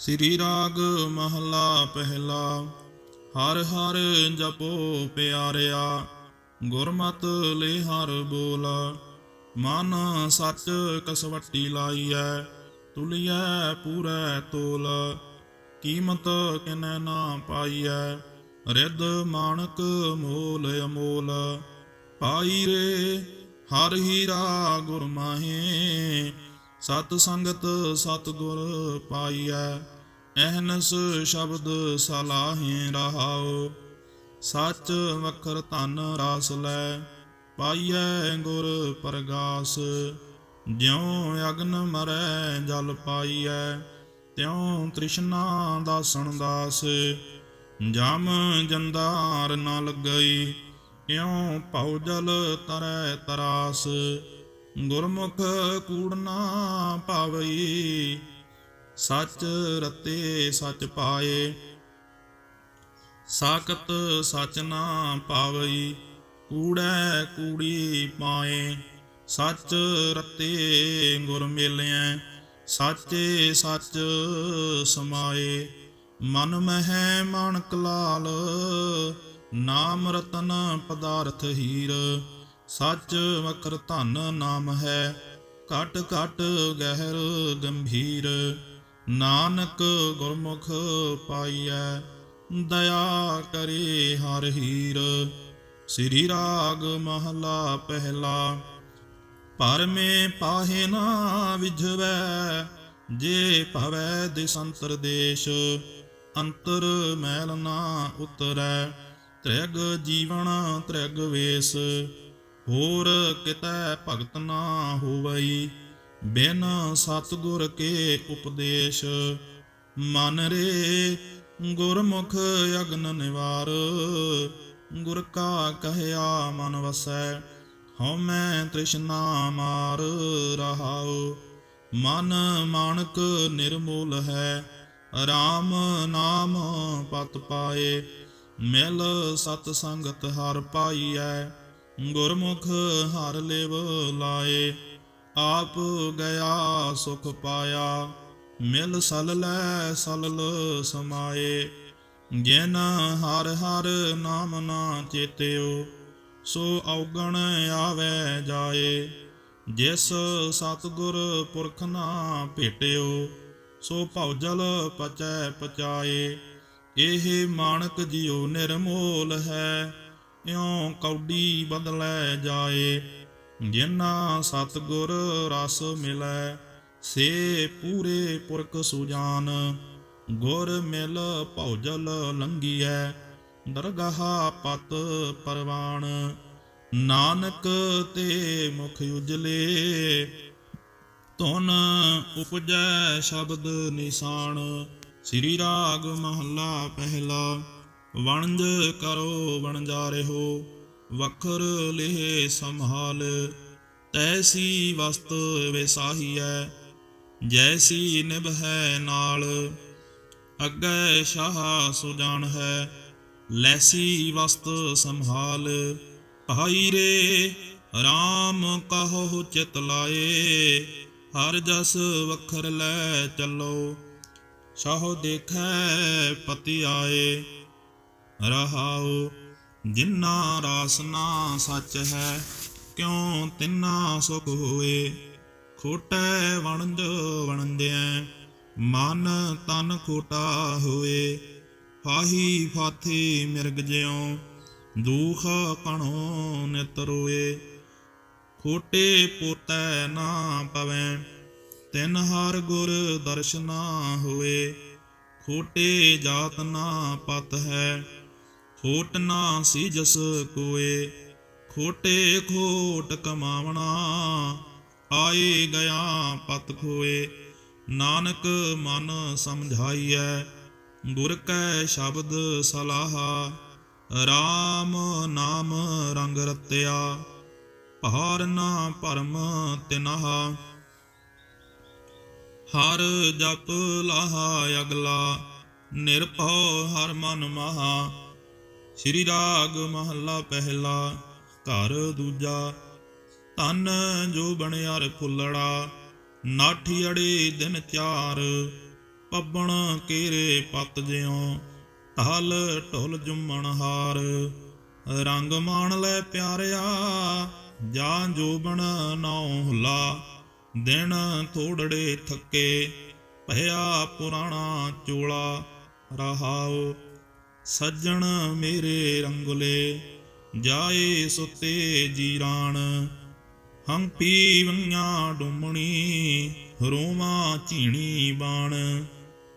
ਸ੍ਰੀ ਰਾਗ ਮਹਲਾ ਪਹਿਲਾ। ਹਰ ਹਰ ਜਪੋ ਪਿਆਰਿਆ, ਗੁਰਮਤ ਲੈ ਹਰ ਬੋਲ। ਮਨ ਸੱਚ ਕਸਵੱਟੀ ਲਾਈਐ, ਤੁਲਿਐ ਪੂਰੈ ਤੋਲ। ਕੀਮਤ ਕਿਨੈ ਨਾ ਪਾਈਐ, ਰਿੱਧ ਮਾਣਕ ਮੋਲ ਅਮੋਲ। ਪਾਈ ਰੇ ਹਰ ਹੀਰਾ ਗੁਰ ਮਾਹੇ ਸਤ ਸੰਗਤ ਸਤ ਗੁਰ ਪਾਈਐ। ਅਹਨਸ ਸ਼ਬਦ ਸਲਾਹੇ ਰਹਾਉ, ਸੱਚ ਵਖਰ ਧਨ ਰਾਸ ਲੈ, ਪਾਈਐ ਗੁਰ ਪ੍ਰਗਾਸ। ਜਿਉ ਅਗਨ ਮਰੈ ਜਲ ਪਾਈਐ, ਤਿਉ ਤ੍ਰਿਸ਼ਨਾ ਦਾਸਣ ਦਾਸ। ਜਮ ਜੰਦਾਰ ਨਾ ਲੱਗਈ ਇਉ ਭਉ ਜਲ ਤਰੈ ਤਰਾਸ। ਗੁਰਮੁਖ ਕੂੜਨਾ ਪਾਵਈ ਸੱਚ ਰਤੇ ਸੱਚ ਪਾਏ, ਸਾਖਤ ਸੱਚ ਨਾ ਪਾਵਈ, ਕੂੜੈ ਕੂੜੀ ਪਾਏ। ਸੱਚ ਰਤੇ ਗੁਰ ਮੇਲਿਐ, ਸਾਚੇ ਸੱਚ ਸਮਾਏ। ਮਨ ਮਹਿ ਮਾਣਕ ਲਾਲ, ਨਾਮ ਰਤਨ ਪਦਾਰਥ ਹੀਰ। ਸੱਚ ਵਕਰ ਧਨ ਨਾਮ ਹੈ, ਘਟ ਘਟ ਗਹਿਰ ਗੰਭੀਰ। ਨਾਨਕ ਗੁਰਮੁਖ ਪਾਈਐ, ਦਇਆ ਕਰੇ ਹਰ ਹੀਰ। ਸ੍ਰੀ ਰਾਗ ਮਹਲਾ ਪਹਿਲਾ, ਪਰਮੇ ਪਾਹੇ ਨਾ ਵਿਝਵੈ, ਜੇ ਭਵੈ ਦਿਸੰਤਰ ਦੇਸ਼। ਅੰਤਰ ਮੈਲ ਨਾ ਉਤਰੈ, ਤ੍ਰਿਗ ਜੀਵਨ ਤ੍ਰਿਗ ਵੇਸ। ਹੋਰ ਕਿਤੈ ਭਗਤ ਨਾ ਹੋਵਈ ਬਿਨ ਸਤਗੁਰ ਕੇ ਉਪਦੇਸ਼, ਮਨ ਰੇ ਗੁਰਮੁਖ ਅਗਨ ਨਿਵਾਰ। ਗੁਰ ਕਾ ਕਹਿਆ ਮਨ ਵਸੈ ਹਉਮੈ ਤ੍ਰਿਸ਼ਨਾ ਮਾਰ ਰਹਾਉ। ਮਨ ਮਾਣਕ ਨਿਰਮੂਲ ਹੈ RAM ਨਾਮ ਪਤ ਪਾਏ। ਮਿਲ ਸਤ ਸੰਗਤ ਹਰ ਪਾਈਐ, ਗੁਰਮੁਖ ਹਰ ਲਿਵ ਲਾਏ। ਆਪ ਗਿਆ ਸੁਖ ਪਾਇਆ, ਮਿਲ ਸਲ ਲੈ ਸਲਲ ਸਮਾਏ। ਜਿਨ ਹਰ ਹਰ ਨਾਮ ਨਾ ਚੇਤਿਓ, ਸੋ ਔਗਣ ਆਵੇ ਜਾਏ। ਜਿਸ ਸਤਗੁਰ ਪੁਰਖ ਨਾ ਭੇਟਿਓ, ਸੋ ਭਉਜਲ ਪਚੈ ਪਚਾਏ। ਇਹ ਮਾਣਕ ਜਿਉ ਨਿਰਮੋਲ ਹੈ, ਇਉ ਕੌਡੀ ਬਦਲੈ ਜਾਏ। ਜਿਨਾ ਸਤਗੁਰ ਰਸ ਮਿਲੈ, ਸੇ ਪੂਰੇ ਪੁਰਖ ਸੁਜਾਨ। ਗੁਰ ਮਿਲ ਭਉਜਲ ਲੰਗੀਐ, ਦਰਗਾਹ ਪਤ ਪਰਵਾਨ। ਨਾਨਕ ਤੇ ਮੁਖ ਉਜਲੇ, ਧੁਨ ਉਪਜੈ ਸ਼ਬਦ ਨਿਸ਼ਾਨ। ਸ੍ਰੀ ਰਾਗ ਮਹੱਲਾ ਪਹਿਲਾ, ਵਣਜ ਕਰੋ ਵਣਜਾਰਿਓ ਵਖਰ ਲਿਹੇ ਸੰਭਾਲ, ਤੈਸੀ ਵਸਤ ਵਿਸਾਹੀਐ, ਜੈਸੀ ਨਿਭੈ ਨਾਲ, ਅੱਗੇ ਸ਼ਾਹ ਸੁਜਾਨ ਹੈ, ਲੈਸੀ ਵਸਤ ਸੰਭਾਲ। ਭਾਈ ਰੇ RAM ਕਹੋ ਚਿਤ ਲਾਏ, ਹਰ ਜਸ ਵਖਰ ਲੈ ਚੱਲੋ, ਸਾਹੋ ਦੇਖੈ ਪਤੀ ਆਏ ਰਹਾਓ ਜਿਨ੍ਹਾਂ ਰਾਸ ਨਾ ਸੱਚ ਹੈ, ਕਿਉ ਤਿੰਨਾ ਸੁਖ ਹੋਏ? ਖੋਟੈ ਵਣਜ ਵਣਦਿਐ, ਮਨ ਤਨ ਖੋਟਾ ਹੋਏ। ਫਾਹੀ ਫਾਥੀ ਮਿਰਗ ਜਿਉ, ਦੁਖ ਕਣੋ ਨਿਤ ਰੋਏ। ਖੋਟੇ ਪੋਤੈ ਨਾ ਪਵੈ, ਤਿਨ ਹਰ ਗੁਰ ਦਰਸ਼ਨਾ ਹੋਏ। ਖੋਟੇ ਜਾਤ ਨਾ ਪਤ ਹੈ ਖੋਟ ਨਾ ਸੀ ਜਸ ਕੋਏ, ਖੋਟੇ ਖੋਟ ਕਮਾਵਣਾ। ਆਏ ਗਿਆ ਪਤ ਖੋਏ, ਨਾਨਕ ਮਨ ਸਮਝਾਈਐ, ਗੁਰ ਕੈ ਸ਼ਬਦ ਸਲਾਹਾ। RAM ਨਾਮ ਰੰਗ ਰਤਿਆ, ਭਾਰ ਨਾ ਭਰਮ ਤਿਨਹਾ। ਹਰ ਜਪ ਲਾਹਾ ਅਗਲਾ, ਨਿਰਭਉ ਹਰ ਮਨ ਮਹਾ। ਸ੍ਰੀ ਰਾਗ ਮਹੱਲਾ ਪਹਿਲਾ, ਘਰ ਦੂਜਾ ਤਨ ਜੋ ਬਣਿਆਰ ਫੁੱਲੜਾ, ਨਾਠੀ ਅੜੇ ਦਿਨ ਚਾਰ ਪੱਬਣ ਕੇਰੇ ਪਤ ਜਿਉ, ਢਲ ਢੁਲ ਜੁਮਣ ਹਾਰ। ਰੰਗ ਮਾਣ ਲੈ ਪਿਆਰਿਆ ਜਾਂ ਜੋਬਣ ਨਾਉ ਹੁਲਾ, ਦਿਨ ਥੋੜੜੇ ਥੱਕੇ, ਭਇਆ ਪੁਰਾਣਾ ਚੋਲਾ ਰਹਾਓ ਸੱਜਣ ਮੇਰੇ ਰੰਗੁਲੇ, ਜਾਏ ਸੁਤੇ ਜੀਰਾਣ। ਹੰਪੀ ਵੰਨਿਆ ਡੁੰਮਣੀ ਰੋਮਾ ਝੀਣੀ ਬਾਣ।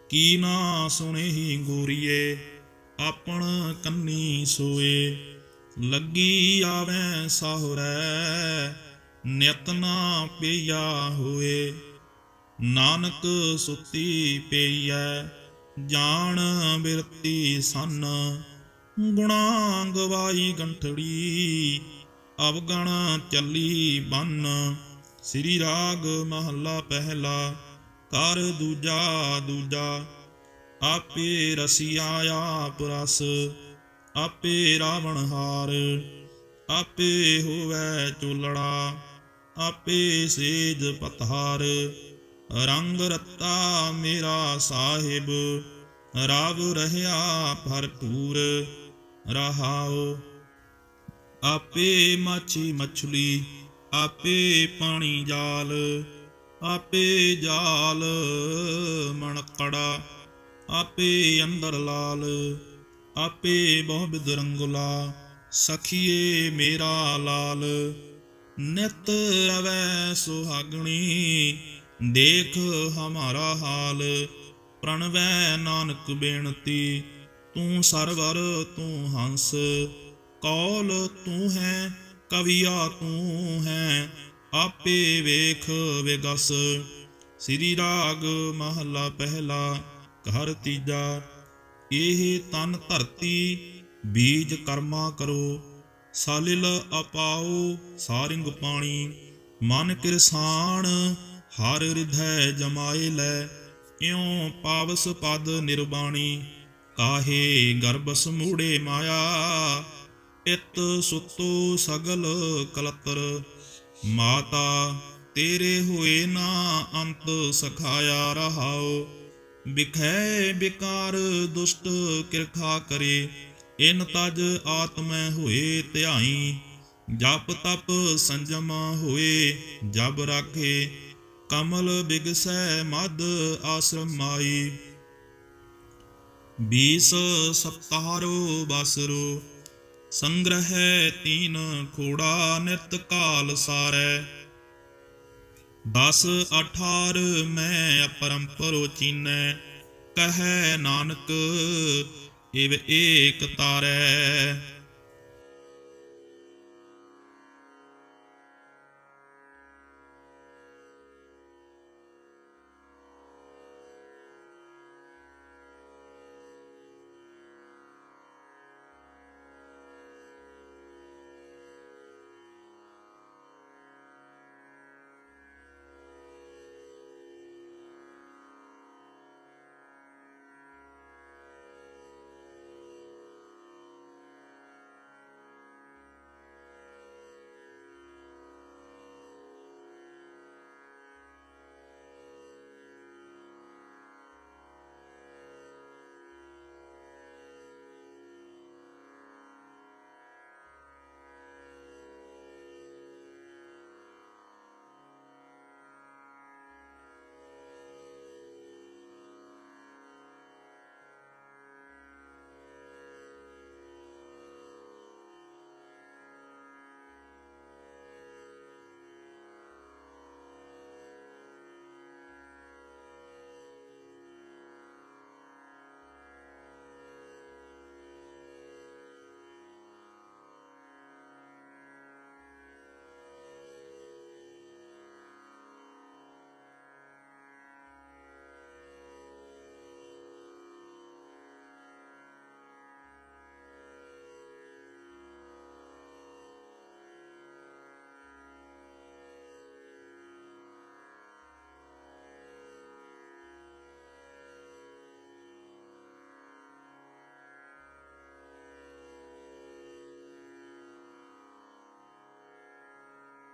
ਕੀ ਨਾ ਸੁਣੇ ਗੋਰੀਏ, ਆਪਣ ਕੰਨੀ ਸੋਏ। ਲੱਗੀ ਆਵੇਂ ਸਾਹੁਰੈ, ਨਿਤ ਨਾ ਪਈਆ ਹੋਏ। ਨਾਨਕ ਸੁਤੀ ਪਈਐ ਜਾਣ ਬਿਰਤੀ ਸੰਨ, ਗੁਣਾ ਗਵਾਈ ਗੰਠੜੀ, ਅਵਗਣ ਚੱਲੀ ਬੰਨ। ਸ੍ਰੀ ਰਾਗ ਮਹੱਲਾ ਪਹਿਲਾ, ਕਰ ਦੂਜਾ ਦੂਜਾ, ਆਪੇ ਰਸੀਆ ਆਪ ਰਸ, ਆਪੇ ਰਾਵਣ ਹਾਰ, ਆਪੇ ਹੋਵੇ ਚੁਲੜਾ, ਆਪੇ ਸੇਜ ਪਤਹਾਰ। ਰੰਗ ਰਤਾ ਮੇਰਾ ਸਾਹਿਬ, ਰਾਵ ਰਹਿਆ ਭਰਪੂਰ ਰਹਾਓ ਆਪੇ ਮਾਛੀ ਮਛਲੀ, ਆਪੇ ਪਾਣੀ ਜਾਲ, ਆਪੇ ਜਾਲ ਮਣਕੜਾ, ਆਪੇ ਅੰਦਰ ਲਾਲ, ਆਪੇ ਬਹੁ ਬਿਦ ਰੰਗੁਲਾ, ਸਖੀਏ ਮੇਰਾ ਲਾਲ। ਨਿਤ ਰਵੈ ਸੁਹਾਗਣੀ ਦੇਖ ਹਮਾਰਾ ਹਾਲ, ਪ੍ਰਣਵੈ ਨਾਨਕ ਬੇਨਤੀ, ਤੂੰ ਸਰਵਰ, ਤੂੰ ਹੰਸ, ਕੌਲ ਤੂੰ ਹੈ, ਕਵੀਆ ਤੂੰ ਹੈ, ਆਪੇ ਵੇਖ ਵਿਗਸ। ਸ੍ਰੀ ਰਾਗ ਮਹਲਾ ਪਹਿਲਾ, ਘਰ ਤੀਜਾ, ਇਹ ਤਨ ਧਰਤੀ, ਬੀਜ ਕਰਮਾ ਕਰੋ, ਸਾਲਿਲ ਅਪਾਓ ਸਾਰਿੰਗ ਪਾਣੀ, ਮਨ ਕਿਰਸਾਨ ਹਰ ਹਿਰਦੈ ਜਮਾਏ ਲੈ, ਇਉ ਪਾਵਸ ਪਦ ਨਿਰਬਾਣੀ। ਕਾਹੇ ਗਰਭ ਸਮੂੜੇ ਮਾਇਆ ਇਤ ਸੁਤੋ ਸਗਲ ਕਲਤਰ। ਮਾਤਾ, ਤੇਰੇ ਹੋਏ ਨਾ ਅੰਤ ਸਖਾਇਆ ਰਹਾਓ ਬਿਖੈ ਬਿਕਾਰ ਦੁਸ਼ਟ ਕਿਰਖਾ ਕਰੇ, ਇਨ ਤਜ ਆਤਮੈ ਹੋਏ ਧਿਆਈ। ਜਪ ਤਪ ਸੰਜਮ ਹੋਏ, ਜਬ ਰਾਖੇ ਕਮਲ ਬਿਗਸੈ ਮਦ ਆਸ਼ਰਮ ਮਾਈ। ਬੀਸ ਸਪਤਾਰੋ ਬਸਰੋ, ਸੰਗ੍ਰਹਿ ਤੀਨ ਖੋੜਾ ਨਿਤ ਕਾਲ ਸਾਰੈ। ਦਸ ਅਠਾਰ ਮੈਂ ਅਪਰੰਪਰੋ ਚੀਨੈ ਕਹੈ ਨਾਨਕ, ਇਵ ਏਕ ਤਾਰੈ।